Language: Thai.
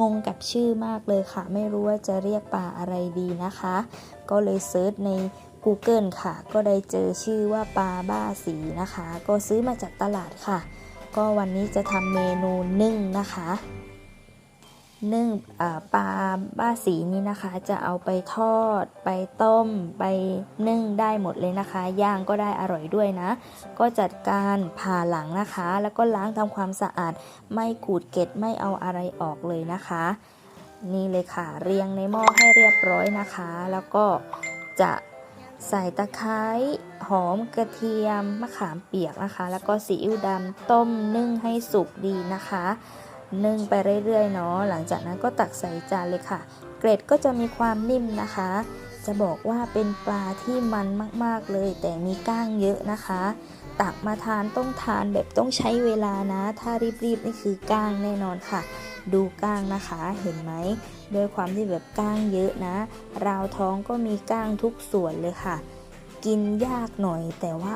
งงกับชื่อมากเลยค่ะ ไม่รู้ว่าจะเรียกปลาอะไรดีนะคะ ก็เลยเซิร์ชใน Google ค่ะ ก็ได้เจอชื่อว่าปลาบ้าสีนะคะ ก็ซื้อมาจากตลาดค่ะ ก็วันนี้จะทำเมนูนึ่งนะคะ นึ่งปลาบ้าสีนี้นะคะ จะเอาไปทอด ไปต้ม ไปนึ่งได้หมดเลยนะคะ ย่างก็ได้อร่อยด้วยนะ ก็จัดการผ่าหลังนะคะ แล้วก็ล้างทำความสะอาด ไม่ขูดเกล็ดไม่เอาอะไรออกเลยนะคะ นี่เลยค่ะ เรียงในหม้อให้เรียบร้อยนะคะ แล้วก็จะใส่ตะไคร้หอมกระเทียมมะขามเปียกนะคะ แล้วก็ซีอิ๊วดำต้มนึ่งให้สุกดีนะคะ นึ่งไปเรื่อยๆเนาะหลังจากนั้นก็ตักใส่จานเลยค่ะ เกร็ดก็จะมีความนิ่มนะคะ จะบอกว่าเป็นปลาที่มันมากๆเลย แต่มีก้างเยอะนะคะ ตักมาทานต้องทานแบบต้องใช้เวลานะ ถ้ารีบๆนี่คือก้างแน่นอนค่ะ ดูก้างนะคะเห็นไหมด้วยความที่แบบก้างเยอะนะ ราวท้องก็มีก้างทุกส่วนเลยค่ะ กินยากหน่อยแต่ว่า